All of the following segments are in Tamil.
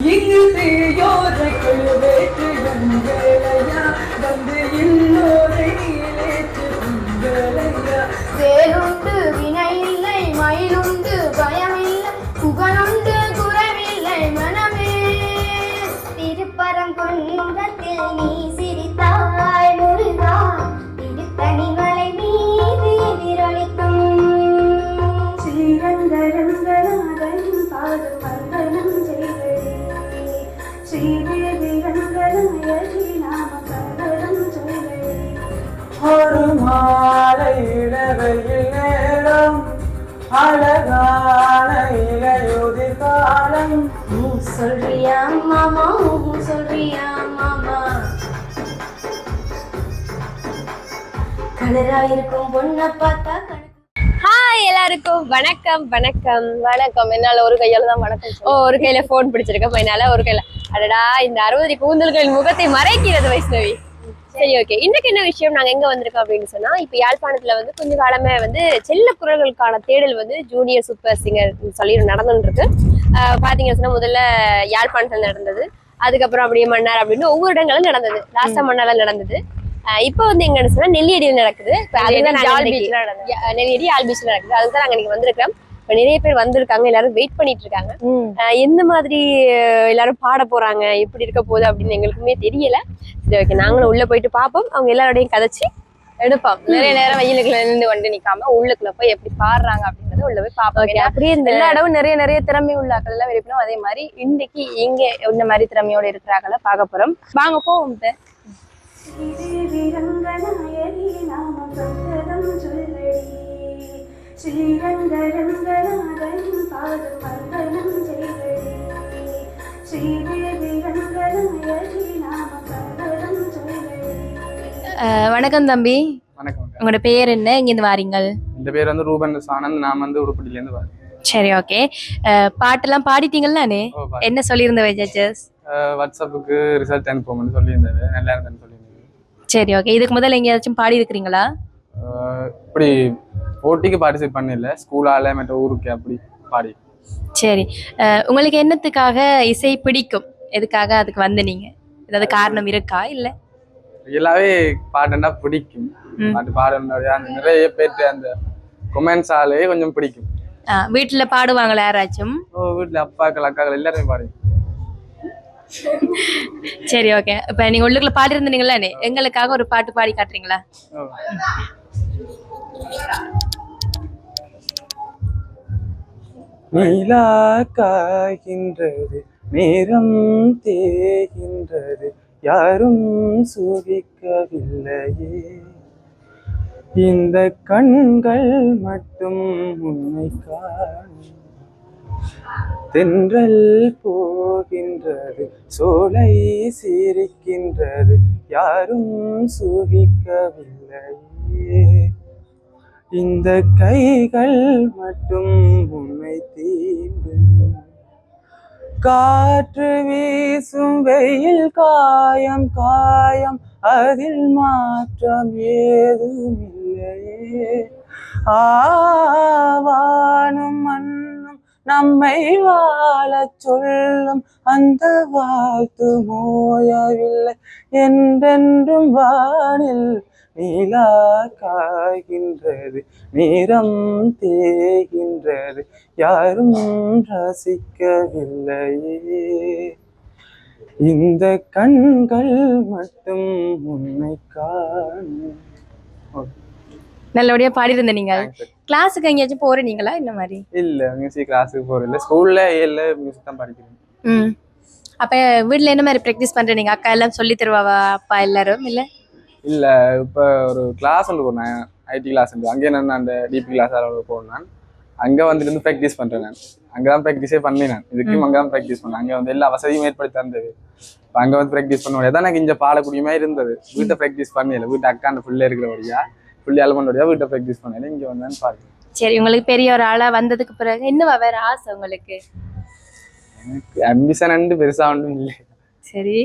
இங்கு தீயோரைக்குள் வேற்று எங்களையா வந்து ஒரு மாலை இளவையில் நேரம் அழகான இளையுதிர் காலம். சொல்றியா மாமா? சொல்றியா மாமா? கலரா இருக்கும் பொண்ணை பார்த்தா ஹாய் எல்லாருக்கும் வணக்கம் வணக்கம். வணக்கம். என்னால ஒரு கையால தான் வணக்கம் ஓ ஒரு கையில போன் பிடிச்சிருக்கேன் என்னால ஒரு கையில அடடா இந்த அறுபது கூந்தல்களின் முகத்தை மறைக்கிறது வைஷ்ணவி. சரி ஓகே இன்னைக்கு என்ன விஷயம்? நாங்க எங்க வந்திருக்கோம் அப்படின்னு சொன்னா இப்ப யாழ்ப்பாணத்துல வந்து கொஞ்ச காலமே வந்து செல்ல குரல்களுக்கான தேடல் வந்து ஜூனியர் சூப்பர் சிங்கர் சொல்லி நடந்துட்டு இருக்கு பாத்தீங்கன்னா சொன்னா முதல்ல யாழ்ப்பாணத்துல நடந்தது. அதுக்கப்புறம் அப்படியே மன்னார் அப்படின்னு ஒவ்வொரு இடங்களும் நடந்தது. லாஸ்டா மன்னார்ல நடந்தது. இப்போ வந்து எங்கன்னு சொன்னா நெல்லியடியில் நடக்குது. அதுதான் நெல்லியடி ஆல் பீச்ல நடக்குது. அதுக்கு தான் நாங்க இன்னைக்கு வந்திருக்கோம் இப்ப நிறைய பேர் வந்திருக்காங்க எல்லாரும் வெயிட் பண்ணிட்டு இருக்காங்க எந்த மாதிரி எல்லாரும் பாட போறாங்க எப்படி இருக்க போகுது அப்படின்னு எங்களுக்குமே தெரியல. சரி ஓகே நாங்களும் உள்ள போயிட்டு பார்ப்போம் அவங்க எல்லாரோடையும் கதைச்சு எடுப்போம். நிறைய நேரம் வெயிலுக்குள்ள நின்று வண்டி நிக்காம உள்ளுக்குள்ள போய் எப்படி பாடுறாங்க அப்படின்றத உள்ள போய் ஏன்னா அப்படியே இந்த எல்லா இடமும் நிறைய நிறைய திறமை உள்ள ஆட்கள் எல்லாம் இருப்பினும் அதே மாதிரி இன்னைக்கு இங்க இந்த மாதிரி திறமையோட இருக்கிறாங்கள பார்க்க போறோம். வாங்க போவோம் நாம சொல்லடி. ஸ்ரீரங்கரங்கநாதன் பாதம் வந்தனம் செய்தடி ஸ்ரீதேவி ரங்கநாயகி நாம சங்கடம் சொல்லடி அஹ் வணக்கம் தம்பி. வணக்கம். உங்களோட பேர் என்ன? இங்கேருந்து வாரீங்கள் இந்த பேர் வந்து ரூபன் ஆனந்த் நான் வந்து உடுப்பட்டிலேருந்து வரேன். சரி ஓகே பாட்டெல்லாம் பாடிட்டீங்களானே ஓ, பா- என்ன சொல்லியிருந்தவை ஜட்ஜஸ் வாட்ஸ்அப்புக்கு ரிசல்ட் அனுப்புவோம்னு சொல்லியிருந்தது. நல்லா இருந்தேன்னு சொல்லியிருந்தது. சரி ஓகே இதுக்கு முதல்ல எங்கேயாச்சும் பாடி இருக்கிறீங்களா இப்படி போட்டிக்கு பார்ட்டிசிபேட் பண்ணல. ஸ்கூலால மற்ற ஊருக்கு அப்படி பாடி சரி. உங்களுக்கு என்னத்துக்காக இசை பிடிக்கும்? எதுக்காக அதுக்கு வந்து நீங்க? ஏதாவது காரணம் இருக்கா? இல்லை? எல்லாவே பாட்டுன்னா பிடிக்கும். பாட்டு பாடணும் அந்த நிறைய பேர்த்து அந்த கொமெண்ட்ஸ் ஆலே கொஞ்சம் பிடிக்கும். வீட்டில் பாடுவாங்களா யாராச்சும்? ஓ வீட்டில் அப்பாக்கள் அக்காக்கள் எல்லாருமே பாடி சரி ஓகே இப்போ நீங்கள் உள்ளுக்குள்ள பாடியிருந்தீங்களானே எங்களுக்காக ஒரு பாட்டு பாடி காட்டுறீங்களா. நிலா காய்கின்றது நேரம் தேகின்றது யாரும் சுகிக்கவில்லையே இந்த கண்கள் மட்டும் உன்னை காணும். தென்றல் போகின்றது சோலை சிரிக்கின்றது யாரும் சுகிக்கவில்லையே இந்த கைகள் மட்டும் உன்னை தீண்டும். காற்று வீசும் வெயில் காயம் காயம். அதில் மாற்றம் ஏதும் இல்லையே ஆவானும் மண் நம்மை வாழச் சொல்லும் அந்த வாழ்த்து மோயவில்லை. என்றென்றும் வானில் நீலா காய்கின்றது நேரம் தேகின்றது யாரும் ரசிக்கவில்லையே. இந்த கண்கள் மட்டும் உன்னை காணும். நல்லபடியாக பாடியிருந்த நீங்கள். கிளாஸுக்கு எங்கேயாச்சும் போகிறீங்களா இந்த மாதிரி? இல்ல மியூசிக் கிளாஸுக்கு போறதில்ல ஸ்கூல்ல ஏழு மியூசிக் தான் படிக்கிறேன். ம். அப்போ வீட்டில் என்ன மாதிரி ப்ராக்டிஸ் பண்ணுறீங்க அக்கா எல்லாம் சொல்லி தருவாவா? அப்பா எல்லாரும் இல்லை? இல்ல இப்ப ஒரு கிளாஸ் ஒன்று போனேன் ஐடி கிளாஸ் உண்டு அங்கே நான் அந்த டிபி கிளாஸ் அளவு போனேன் அங்க வந்துட்டு இருந்து ப்ராக்டிஸ் பண்றேன் நான். அங்கதான் ப்ராக்டிஸே பண்ணேன் நான். இதுக்கும் அங்கதான் ப்ராக்டிஸ் பண்ணேன். அங்க வந்து எல்லா வசதியும் ஏற்படுத்தி தந்தது. அங்க வந்து ப்ராக்டிஸ் பண்ண முடியாது எனக்கு இங்க பாடக்கூடிய மாதிரி இருந்தது வீட்டை ப்ராக்டிஸ் பண்ணல வீட்டு அக்காண்ட ஃபுல்ல இருக்கிறபடியா ஃபுல்லி அலமண்டோடியா வீட்டை ப்ராக்டிஸ் பண்ணல இங்க வந்தேன்னு பாருங்க. சரி உங்களுக்கு பெரிய ஒரு ஆளா வந்ததுக்கு பிறகு என்னவா வேற ஆசை உங்களுக்கு? எனக்கு அம்பிஷன் அண்டு பெருசா ஒன்றும் இல்லை. சரி.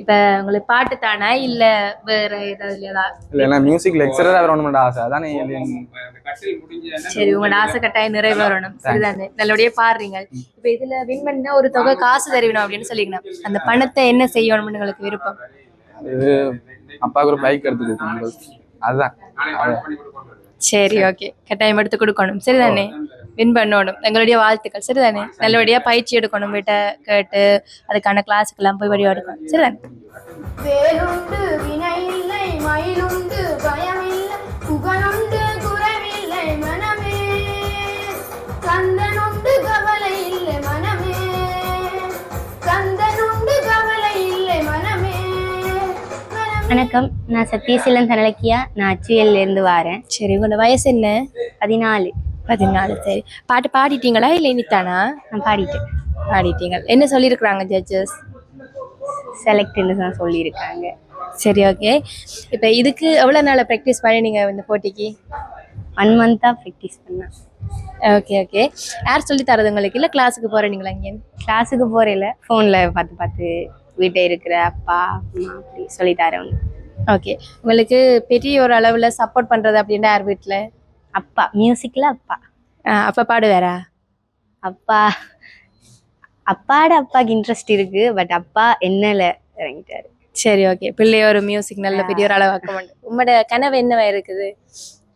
இப்ப உங்களுக்கு பாட்டு தானா இல்ல வேற ஏதாவது இல்லையா? இல்லைன்னா மியூசிக் லெக்சரராக வரணும்னு ஆசை. அதானே சரி உங்களோட ஆசை கட்டாயம் நிறைவேறணும். சரிதானே? நல்லபடியா பாடுறீங்க. இப்ப இதுல வின் பண்ணா ஒரு தொகை காசு தருவினோம் அப்படின்னு சொல்லிக்கணும். அந்த பணத்தை என்ன செய்யணும்னு உங்களுக்கு விருப்பம்? அப்பாவுக்கு ஒரு பைக் எடுத்து கொடுக்கணும். அதுதான் அது- சரி ஓகே கட்டாயம் எடுத்து கொடுக்கணும். சரிதானே? வின் பண்ணணும். எங்களுடைய வாழ்த்துக்கள். சரிதானே? நல்லபடியா பயிற்சி எடுக்கணும் வீட்டை கேட்டு அதுக்கான கிளாஸுக்கெல்லாம் போய் வழியா எடுக்கணும். சரிதானே? வேலுண்டு மயிலுண்டு புகனுண்டு குறைவில்லை மனமே. கந்தனுண்டு கவலை வணக்கம். நான் சத்யசீலன் தனலக்கியா. நான் அச்சுவேல்ல இருந்து வாரேன். சரி உங்களோட வயசு என்ன? பதினாலு. பதினாலு சரி. பாட்டு பாடிட்டீங்களா இல்லை இனித்தானா? நான் பாடிட்டேன். பாடிட்டீங்க. என்ன சொல்லியிருக்கிறாங்க ஜட்ஜஸ் செலக்ட்னு தான் சொல்லியிருக்காங்க. சரி ஓகே இப்போ இதுக்கு எவ்வளோ நாள் ப்ராக்டிஸ் பண்ணி நீங்கள் இந்த போட்டிக்கு? ஒன் மந்த்தாக ப்ராக்டிஸ் பண்ணேன். ஓகே ஓகே யார் சொல்லி தரது உங்களுக்கு? இல்லை கிளாஸுக்கு போகிறீங்களா இங்கே கிளாஸுக்கு போகிறேல ஃபோனில் பார்த்து பார்த்து வீட்டை இருக்கிற அப்பா அம்மா அப்படி சொல்லி தரவங்க ஓகே உங்களுக்கு பெரிய ஒரு அளவில் சப்போர்ட் பண்ணுறது அப்படின்னா யார் வீட்டில் அப்பா மியூசிக்கில் அப்பா. அப்பா பாடுவாரா? அப்பா அப்பாட அப்பாவுக்கு இன்ட்ரெஸ்ட் இருக்கு பட் அப்பா என்னல இறங்கிட்டாரு. சரி ஓகே பிள்ளைய ஒரு மியூசிக் நல்ல பெரிய ஒரு அளவாக்க மாட்டேன். உங்களோட கனவு என்னவா இருக்குது?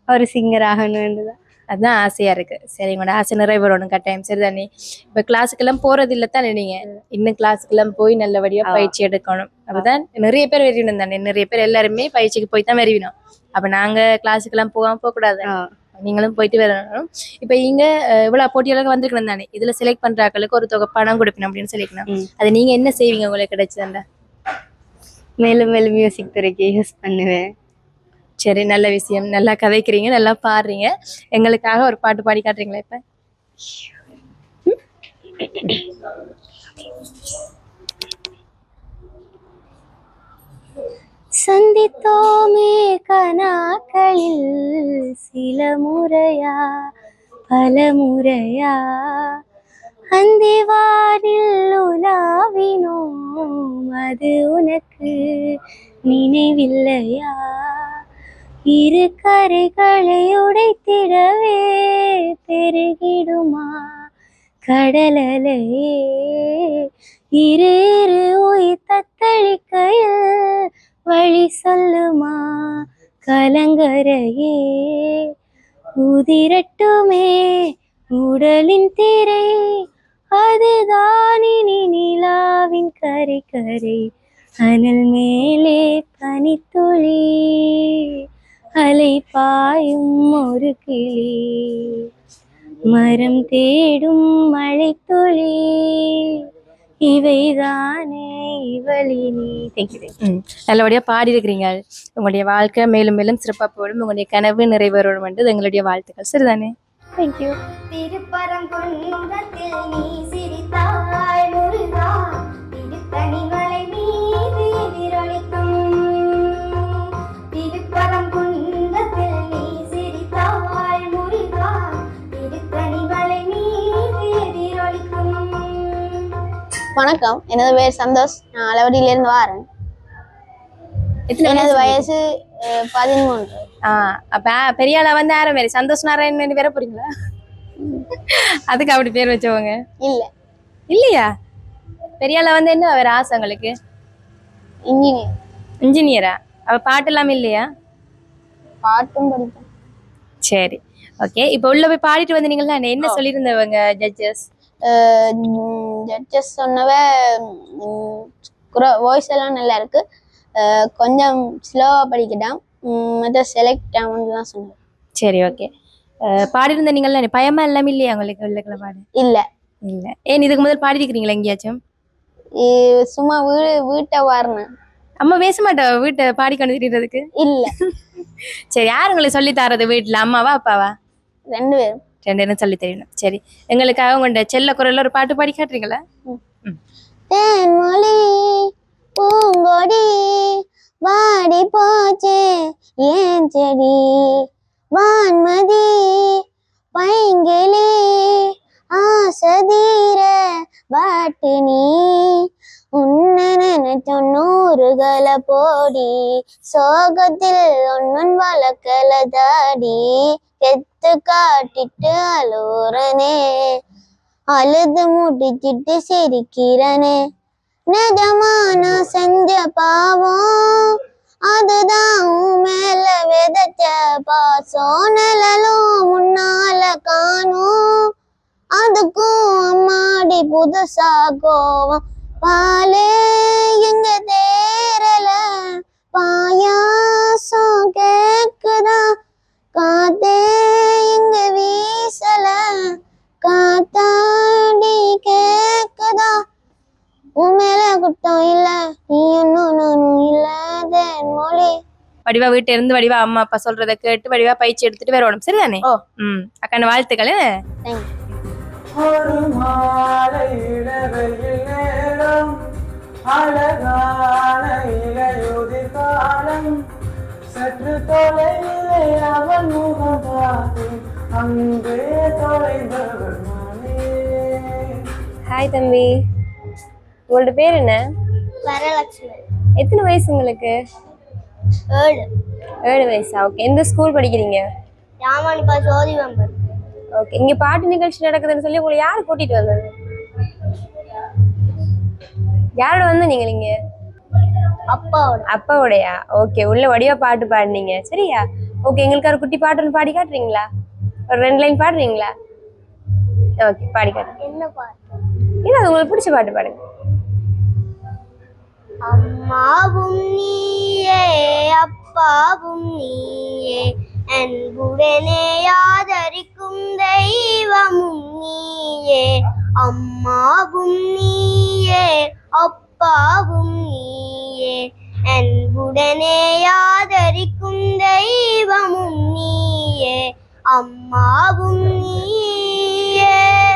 ஒரு சிங்கர் ஆகணும்னு தான் அதுதான் ஆசையா இருக்கு. சரி உங்களோட ஆசை நிறைவேறணும் கட்டாயம். சரிதானே? இப்ப கிளாஸுக்கெல்லாம் போறது இல்ல தானே நீங்க? இன்னும் கிளாஸுக்கெல்லாம் போய் நல்லபடியா ஆ. பயிற்சி எடுக்கணும். அப்பதான் நிறைய பேர் வெறிவிடும் தானே? நிறைய பேர் எல்லாருமே பயிற்சிக்கு போய் தான் வெறிவிடும் அப்ப நாங்க கிளாஸுக்கெல்லாம் போகாம போக கூடாது. ஆ. நீங்களும் போயிட்டு வரணும். இப்ப இங்க இவ்வளவு போட்டியாளர்கள் வந்திருக்கணும் தானே? இதுல செலக்ட் பண்றாக்களுக்கு ஒரு தொகை பணம் கொடுக்கணும் அப்படின்னு சொல்லிக்கணும். அது நீங்க என்ன செய்வீங்க உங்களுக்கு கிடைச்சதுண்டா மேலும் மேலும் மியூசிக் துறைக்கு யூஸ் பண்ணுவேன். சரி நல்ல விஷயம். நல்லா கதைக்கிறீங்க நல்லா பாடுறீங்க. எங்களுக்காக ஒரு பாட்டு பாடி காட்டுறீங்களா இப்ப? சந்தித்தோமே கனாக்களில் சில முறையா பல முறையா. அந்திவாரில் உலாவினோம் அது உனக்கு நினைவில்லையா? இரு கரைகளை உடைத்திடவே பெருகிடுமா கடலலையே? இரு இரு உயிர் தத்தளிக்கையில் வழி சொல்லுமா கலங்கரையே? உதிரட்டுமே உடலின் திரை அதுதான் இனி நிலாவின் கரை கரை. அனல் மேலே பனித்துளி. அலை பாயும் ஒரு கிளி. மரம் தேடும் மழைத்துளி. இவைதானே இவளினி. தேங்க்யூ ம். நல்லபடியா பாடி இருக்கிறீங்க உங்களுடைய வாழ்க்கை மேலும் மேலும் சிறப்பா போடும் உங்களுடைய கனவு நிறைவேறணும் என்று எங்களுடைய வாழ்த்துக்கள். சரிதானே? தேங்க்யூ திருப்பரங்குன்றத்தில் நீ சிரித்தாய் முருகா. திருத்தணிமலை மீது வணக்கம். எனது பேர் சந்தோஷ். நான் அளவடியிலிருந்து வரேன். எனது வயசு? பதிமூன்று. ஆ அப்ப பெரிய ஆளா வந்து யாரும் மாரி சந்தோஷ் நாராயணன் பேர போறீங்களா? அதுக்கு அப்படி பேர் வச்சவங்க? இல்ல. இல்லையா? பெரிய ஆளா வந்து என்ன வேற ஆசை உங்களுக்கு? இன்ஜினியர் இன்ஜினியரா அவ பாட்டு எல்லாம் இல்லையா? பாட்டும் படிப்பேன். சரி. ஓகே இப்போ உள்ள போய் பாடிட்டு வந்தீங்களா என்ன சொல்லியிருந்தவங்க ஜட்ஜஸ் ஜட்ஜஸ் சொன்னவ வாய்ஸ் எல்லாம் நல்லா இருக்கு. கொஞ்சம் ஸ்லோவா படிக்கிட்டான் மற்ற செலக்ட் ஆகும்னு தான் சொன்னேன் சரி ஓகே பாடி இருந்தீங்களா பயமா எல்லாமே இல்லையா உங்களுக்கு உள்ளக்குள்ள பாடு? இல்ல. இல்ல. ஏன் இதுக்கு முதல் பாடி இருக்கிறீங்களா எங்கேயாச்சும் சும்மா வீடு வீட்டை வரணும் அம்மா பேச மாட்டா வீட்டை பாடி கொண்டு இல்ல. சரி யார் உங்களுக்கு சொல்லி தரது வீட்டுல அம்மாவா அப்பாவா? ரெண்டு பேரும். ரெண்டு பேரும் சொல்லி தெரியணும் சரி எங்களுக்காக உங்களோட செல்ல குரல்ல ஒரு பாட்டு பாடி காட்டுறீங்களா? தேன்மொழி பூங்கொடி வாடி போச்சு ஏன் செடி? வான்மதி பைங்கிளி ஆசதீர வாட்டு நீ? உன்னை தொண்ணூறுகளை போடி சோகத்தில் ஒன்னொன் வளர்க்கல தாடி எடுத்து காட்டிட்டு அழுறனே அழுது முடிச்சிட்டு சிரிக்கிறனே. நிஜமா நான் செஞ்ச பாவம் அதுதான் மேல விதைச்ச பாசம். நிழலும் முன்னால காணும் அதுக்கும் அம்மாடி புதுசா கோவம். பாலே எங்க தேரல பாயா உன் மேல குத்தம் இல்ல நீ இன்னும் நானும் இல்ல மொழி. வடிவா வீட்டுல இருந்து வடிவா அம்மா அப்பா சொல்றத கேட்டு வடிவா பயிற்சி எடுத்துட்டு வரணும் சரிதானே? ஓ. ம். அக்கான வாழ்த்துக்கள் ஒரு மாலை இளவெயில் நேரம் அழகான இளையுதிர் காலம். சற்று தொலைவிலே அவன் முகம் பார்த்தேன் அங்கே தொலைந்தவள் நானே. ஹாய் தம்பி. உங்களோட பேர் என்ன? வரலட்சுமி. எத்தனை வயசு உங்களுக்கு? ஏழு. ஏழு வயசா? ஓகே எந்த ஸ்கூல் படிக்கிறீங்க? யாமானிப்பா ஜோதி ஓகே இங்க பாட்டு நிகழ்ச்சி நடக்குதுன்னு சொல்லி உங்களை யார் கூட்டிட்டு வந்தது? யாரோட வந்து நீங்க நீங்க அப்பாவோட. அப்பாவுடையா? ஓகே உள்ள வடிவா பாட்டு பாடுனீங்க. சரியா? ஓகே எங்களுக்கு ஒரு குட்டி பாட்டு ஒன்று பாடி காட்டுறீங்களா? ஒரு ரெண்டு லைன் பாடுறீங்களா? ஓகே பாடி காட்டுங்க என்ன பாட்டு? இது உங்களுக்கு பிடிச்ச பாட்டு பாடுங்க. அம்மாவும் நீயே அப்பாவும் நீயே. அன்புடனே ஆதரிக்கும் தெய்வமும் நீயே. அம்மாவும் நீயே அப்பாவும் நீயே. அன்புடனே ஆதரிக்கும் தெய்வமும் நீயே. அம்மாவும் நீயே.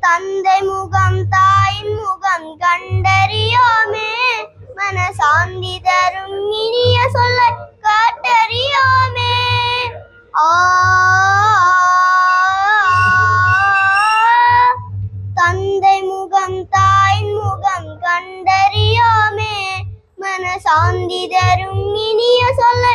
தந்தை முகம் தாயின் முகம் கண்டறியோமே. மன சாந்தி தரும் இனிய சொல்ல காட்டறியோமே. ஆ தந்தை முகம் தாயின் முகம் கண்டறியோமே. மனசாந்தி தரும் இனிய சொல்ல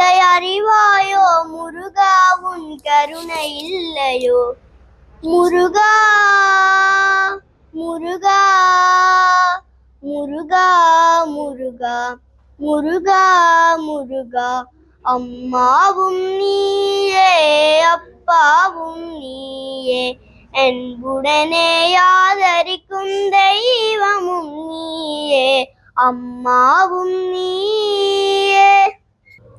இதை அறிவாயோ முருகா உன் கருணை இல்லையோ? முருகா முருகா முருகா முருகா முருகா முருகா. அம்மாவும் நீயே அப்பாவும் நீயே. என்புடனே யாதரிக்கும் தெய்வமும் நீயே. அம்மாவும் நீயே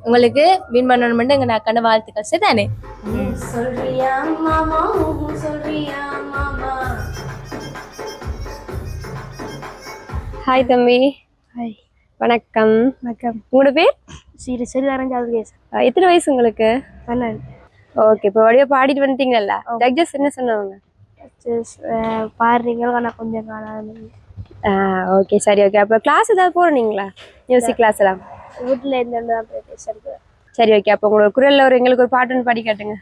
உங்களுக்கு வின் பண்ணணும் எங்க அக்கான வாழ்த்துக்கள் சரிதானே? சொல்றியா மாமா? சொல்றியா மாமா? ஹாய் தம்பி. ஹாய் வணக்கம். வணக்கம். உங்களோட பேர்? சரி சரி அரைஞ்சாவது கேஸ் எத்தனை வயசு உங்களுக்கு? பன்னெண்டு. ஓகே இப்போ வடிவா பாடிட்டு வந்துட்டீங்கல்ல? ஜட்ஜஸ் என்ன சொன்னாங்க? பாடுறீங்க ஆனால் கொஞ்சம் காணாது ஓகே சரி ஓகே அப்போ கிளாஸ் ஏதாவது போறீங்களா மியூசிக் கிளாஸ் எல்லாம்? வீட்டில் இருந்து தான் போய் பேசுறது. சரி ஓகே அப்போ உங்களோட குரல்ல ஒரு எங்களுக்கு ஒரு பாட்டு ஒன்று பாடி காட்டுங்க.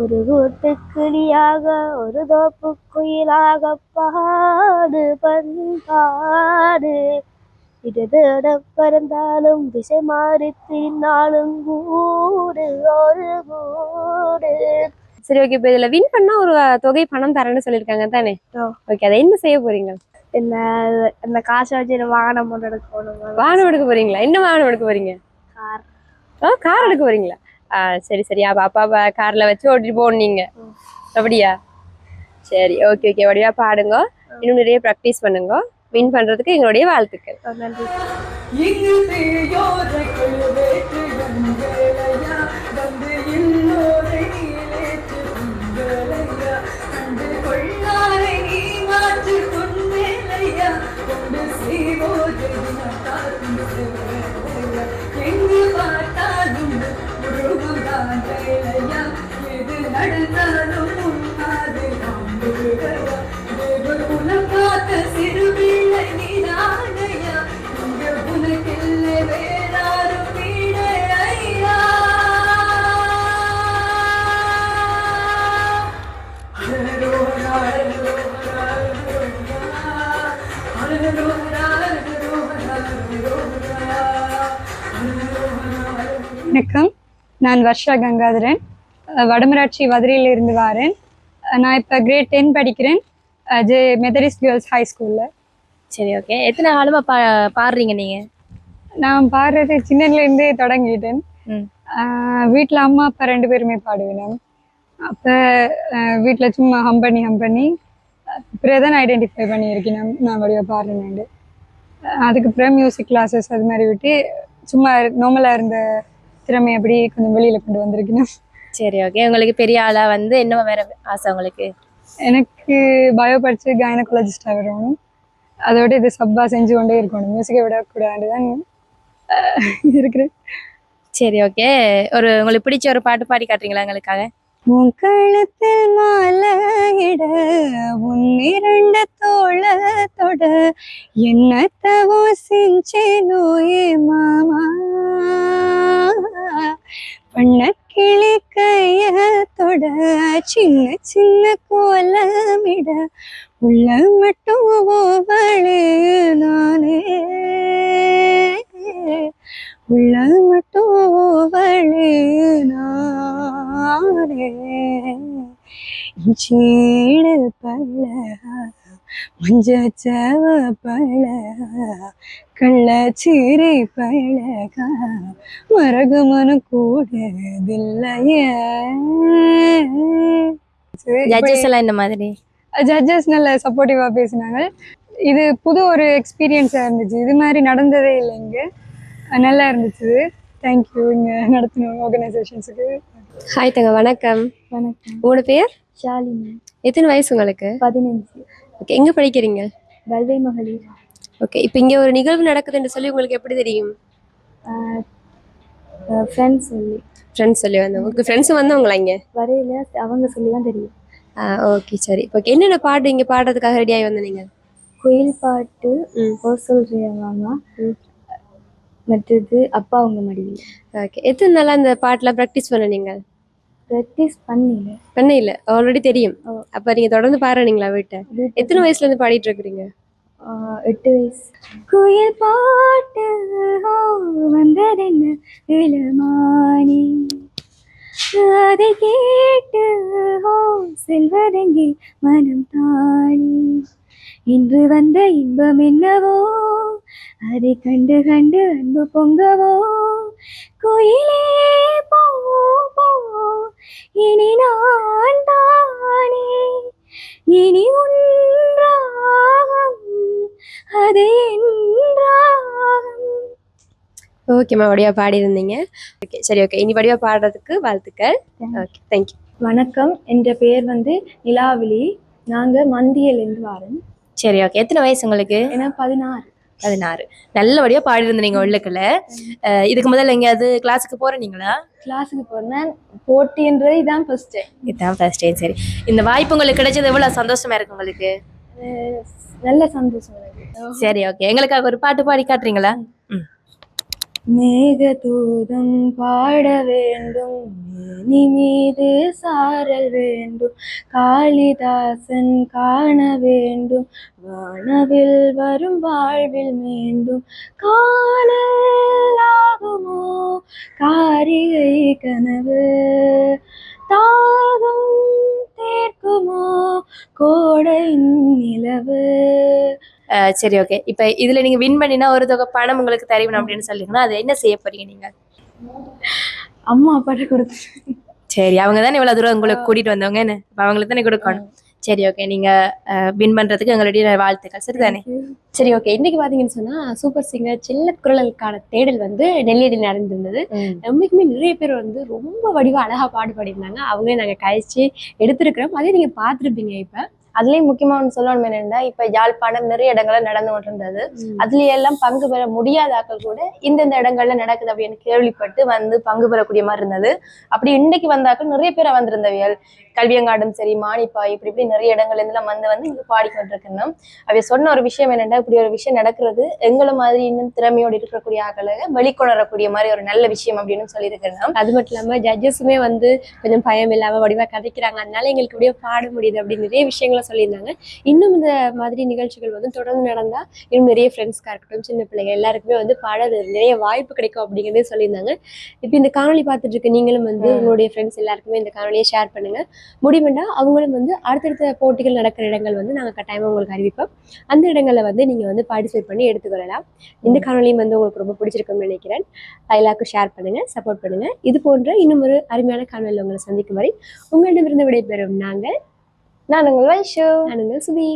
ஒரு கூட்டுக்கிளியாக ஒரு தோப்பு குயிலாக பாடு பண்பாடு. இடதேட பறந்தாலும் திசை மாறி தின்னாலும் கூடு ஒரு கூடு. சரி ஓகே இப்போ இதில் வின் பண்ணா ஒரு தொகை பணம் தரேன்னு சொல்லியிருக்காங்க தானே? ஓகே அதை என்ன செய்ய போறீங்க? என்ன அந்த காசை வச்சு என்ன வாகனம் ஒன்று எடுக்கணும் வாகனம் எடுக்க போறீங்களா? என்ன வாகனம் எடுக்க போறீங்க? கார். ஆ கார் எடுக்க போறீங்களா? ஆ சரி சரி. அப்போ அப்பா கார்ல வச்சு ஓட்டிட்டு போனீங்க அப்படியா? சரி ஓகே ஓகே வடிவா பாடுங்க. இன்னும் நிறைய ப்ராக்டிஸ் பண்ணுங்க. வின் பண்றதுக்கு எங்களுடைய வாழ்த்துக்கள். நன்றி. வர்ஷா கங்காதரன் வடமராட்சி மதுரையில இருந்து வரேன். நான் இப்போ கிரேட் டென் படிக்கிறேன். ஜே மெதரிஸ் கேர்ள்ஸ் ஹை ஸ்கூலில் சரி ஓகே எத்தனை காலமா பா பாடுறீங்க நீங்க? நான் பாடுறது சின்னதுலேருந்தே தொடங்கிட்டேன். வீட்டில் அம்மா அப்பா ரெண்டு பேருமே பாடுவேன் அப்போ வீட்டில் சும்மா ஹம் பண்ணி ஹம் பண்ணி அப்புறம் தான் ஐடென்டிஃபை பண்ணியிருக்கேன். நான் நான் வடிவாக பாடுறேன் அதுக்கப்புறம் மியூசிக் கிளாஸஸ் அது மாதிரி விட்டு சும்மா நார்மலாக இருந்த திறமை அப்படி கொஞ்சம் வெளியில் கொண்டு வந்திருக்கேன் சரி ஓகே உங்களுக்கு பெரிய ஆளா வந்து என்ன வேற ஆசை உங்களுக்கு? எனக்கு பயோ படித்து கைனகாலஜிஸ்டாக வரணும் அதோட இது சப்பா செஞ்சு கொண்டே இருக்கணும். மியூசிக்கை விடக்கூடாது தான் இருக்கிறேன். சரி ஓகே ஒரு உங்களுக்கு பிடிச்ச ஒரு பாட்டு பாடி காட்டுறீங்களா எங்களுக்காக? உன் கழுத்தில் மாலையிட உன் இரண்டு தோளத்தொட என்னத்தவோ செஞ்சேனோ ஏ மாமா? பண்ண கிளி கைய தொட சின்ன சின்ன கோலமிட உள்ள மட்டும் ஓவழு நானே. உள்ள மட்டும் ஓவழு நானே. சீடு பள்ள மஞ்சச்சவ பழ கள்ளச்சீரை பழக மரகமன கூடதில்லையே ஜட்ஜஸ் எல்லாம் இந்த மாதிரி? ஜட்ஜஸ் நல்ல சப்போர்ட்டிவாக பேசினாங்க. இது புது ஒரு எக்ஸ்பீரியன்ஸாக இருந்துச்சு. இது மாதிரி நடந்ததே இல்லை இங்கே. நல்லா இருந்துச்சு. தேங்க்யூ இங்கே நடத்தின ஆர்கனைசேஷன்ஸுக்கு ஹாய் தங்க வணக்கம். வணக்கம். உங்களோட பேர்? ஷாலினி. எத்தனை வயசு உங்களுக்கு? பதினஞ்சு. ஓகே எங்க படிக்கிறீங்க? கல்வி மகளிர். ஓகே இப்போ இங்க ஒரு நிகழ்வு நடக்குதுன்னு சொல்லி உங்களுக்கு எப்படி தெரியும்? ஃப்ரெண்ட்ஸ் சொல்லி. ஃப்ரெண்ட்ஸ் சொல்லி வந்தவங்க உங்களுக்கு ஃப்ரெண்ட்ஸ் வந்தவங்களா இங்க? வரையில அவங்க சொல்லி தான் தெரியும். ஓகே சரி. இப்போ என்னென்ன பாட்டு இங்க பாடுறதுக்காக ரெடி ஆகி வந்த நீங்க? குயில் பாட்டு சொல்றியா மாமா. மற்றது அப்பா அவங்க மடியில். ஓகே எத்தனை நாளா இந்த பாட்டுலாம் ப்ராக்டிஸ் பண்ண நீங்க? ப்ராக்டிஸ் பண்ணல பண்ண இல்ல. ஆல்ரெடி தெரியும். அப்ப நீங்க தொடர்ந்து பாடுறீங்களா வீட்டை? எத்தனை வயசுல இருந்து பாடிட்டு இருக்கிறீங்க? எட்டு வயசு. குயில் பாட்டு வந்ததென்ன இளமானி? அதை கேட்டு ஓ செல்வதெங்கே மனம் தானி? இன்று வந்த இன்பம் என்னவோ? அதை கண்டு கண்டு அன்பு பொங்கவோ? குயிலே போ போ இனி நான் தானே? இனி உன்றாகம் அது என்றாகம். ஓகேம்மா வடிவா பாடி இருந்தீங்க ஓகே சரி ஓகே இனி வடிவா பாடுறதுக்கு வாழ்த்துக்கள். ஓகே தேங்க்யூ வணக்கம். என்ற பெயர் வந்து நிலாவிலி நாங்கள் மந்தியிலேருந்து வரோம் சரி ஓகே எத்தனை வயசு உங்களுக்கு? ஏன்னா பதினாறு. பதினாறு. நல்லபடியா பாடி இருந்தீங்க உள்ளுக்குள்ள. இதுக்கு முதல்ல எங்கேயாவது கிளாஸுக்கு போறீங்களா? கிளாஸுக்கு போனேன் போட்டின்றது இதான் ஃபர்ஸ்ட் டைம் இதுதான் ஃபர்ஸ்ட் டைம் சரி. இந்த வாய்ப்பு உங்களுக்கு கிடைச்சது எவ்வளவு சந்தோஷமா இருக்கு உங்களுக்கு? நல்ல சந்தோஷம் சரி ஓகே எங்களுக்காக ஒரு பாட்டு பாடி காட்டுறீங்களா? மேகதூதம் பாட வேண்டும். மேனி மீது சாரல் வேண்டும். காளிதாசன் காண வேண்டும். வானவில் வரும் வாழ்வில் மீண்டும் காணல் ஆகுமோ? காரிகை கனவு தாகம் தேர்க்குமோ? கோடை நிலவு. சரி ஓகே இப்போ இதுல நீங்க வின் பண்ணினா ஒரு தொகை பணம் உங்களுக்கு தருவணும் அப்படின்னு சொல்லிங்கன்னா அதை என்ன செய்ய போறீங்க நீங்க? அம்மா அப்பாட்ட கொடுத்து. சரி அவங்க தானே இவ்வளவு தூரம் உங்களுக்கு கூட்டிட்டு வந்தவங்க என்ன? அவங்களுக்கு தானே கொடுக்கணும். சரி ஓகே நீங்க வின் பண்றதுக்கு எங்களுடைய வாழ்த்துக்கள். சரிதானே? சரி ஓகே இன்னைக்கு பாத்தீங்கன்னு சொன்னா சூப்பர் சிங்கர் செல்ல குரலுக்கான தேடல் வந்து நெல்லியடியில் நடந்திருந்தது. உண்மைக்குமே நிறைய பேர் வந்து ரொம்ப வடிவா அழகா பாடு பாடியிருந்தாங்க. அவங்களே நாங்க கழிச்சு எடுத்திருக்கிறோம். அதே நீங்க பார்த்திருப்பீங்க இப்ப. அதுலயும் முக்கியமா ஒன்று சொல்லணும் என்னன்னா இப்ப யாழ்ப்பாணம் நிறைய இடங்கள்ல நடந்து கொண்டிருந்தது. அதுல எல்லாம் பங்கு பெற முடியாத ஆட்கள் கூட இந்தந்த இடங்கள்ல நடக்குது அப்படின்னு கேள்விப்பட்டு வந்து பங்கு பெறக்கூடிய மாதிரி இருந்தது. அப்படி இன்னைக்கு வந்தாக்கள் நிறைய பேர் வந்திருந்தவியல் கல்வியங்காடும் சரி மானிப்பாய் இப்படி இப்படி நிறைய இடங்கள்ல இருந்தெல்லாம் வந்து வந்து இங்க பாடிக்கொண்டிருக்கணும் அவைய சொன்ன ஒரு விஷயம் என்னன்னா இப்படி ஒரு விஷயம் நடக்கிறது எங்களை மாதிரி இன்னும் திறமையோடு இருக்கக்கூடிய ஆக்களை வெளிக்கொணரக்கூடிய மாதிரி ஒரு நல்ல விஷயம் அப்படின்னு சொல்லியிருக்கிறோம். அது மட்டும் இல்லாம ஜட்ஜஸுமே வந்து கொஞ்சம் பயம் இல்லாம வடிவா கதைக்கிறாங்க. அதனால எங்களுக்கு அப்படியே பாட முடியுது அப்படி நிறைய விஷயங்களை சொல்லியிருந்தாங்க. இன்னும் இந்த மாதிரி நிகழ்ச்சிகள் வந்து தொடர்ந்து நடந்தா இன்னும் நிறைய ஃப்ரெண்ட்ஸ்க்காக இருக்கட்டும் சின்ன பிள்ளைங்க எல்லாருக்குமே வந்து பாட நிறைய வாய்ப்பு கிடைக்கும் அப்படிங்கிறதே சொல்லியிருந்தாங்க. இப்போ இந்த காணொளி பார்த்துட்டு இருக்க நீங்களும் வந்து உங்களுடைய ஃப்ரெண்ட்ஸ் எல்லாருக்குமே இந்த காணொலியை ஷேர் பண்ணுங்க. முடிவுண்டா அவங்களும் வந்து அடுத்தடுத்த போட்டிகள் நடக்கிற இடங்கள் வந்து நாங்கள் கட்டாயமாக உங்களுக்கு அறிவிப்போம். அந்த இடங்களில் வந்து நீங்கள் வந்து பார்ட்டிசிபேட் பண்ணி எடுத்துக்கொள்ளலாம். இந்த காணொலியும் வந்து உங்களுக்கு ரொம்ப பிடிச்சிருக்கும்னு நினைக்கிறேன். எல்லாருக்கும் ஷேர் பண்ணுங்க சப்போர்ட் பண்ணுங்க. இது போன்ற இன்னும் ஒரு அருமையான காணொலியில் உங்களை சந்திக்கும் வரை உங்களிடமிருந்து விடைபெறும் நாங்கள். நான் உங்கள் வைஷு நானுங்கள் சுபி